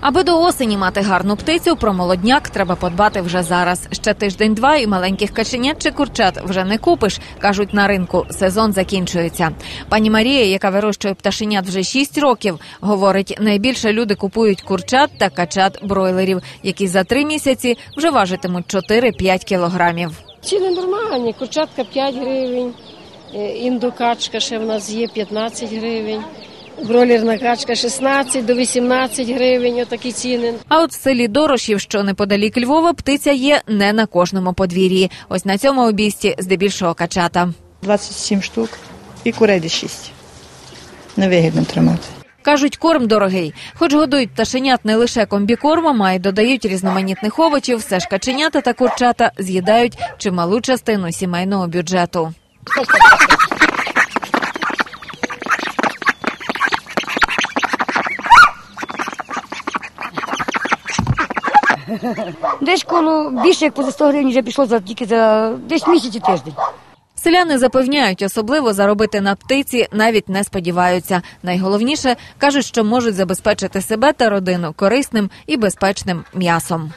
Аби до осені мати гарну птицю, про молодняк треба подбати вже зараз. Ще тиждень-два і маленьких каченят чи курчат вже не купиш. кажуть на ринку. Сезон закінчується. Пані Марія, яка вирощує пташенят вже 6 років, говорить: найбільше люди купують курчат та качат бройлерів, які за три місяці вже важитимуть 4-5 кілограмів. Ціни нормальні, курчатка 5 гривень, е, індокачка ще в нас є 15 гривень, бройлерна качка 16 до 18 гривень, отакі ціни. А от в селі Дорошів, що неподалік Львова, птиця є не на кожному подвір'ї. Ось на цьому обійсті здебільшого качата. 27 штук і курей десь 6. Невигідно тримати. Кажуть, корм дорогий. Хоч годують пташенят не лише комбікормом, а й додають різноманітних овочів, все ж каченята та курчата з'їдають чималу частину сімейного бюджету. Десь коло більше як поза 100 гривень вже пішло за тільки за десь місяць і тиждень. Селяни запевняють, особливо заробити на птиці навіть не сподіваються. Найголовніше кажуть, що можуть забезпечити себе та родину корисним і безпечним м'ясом.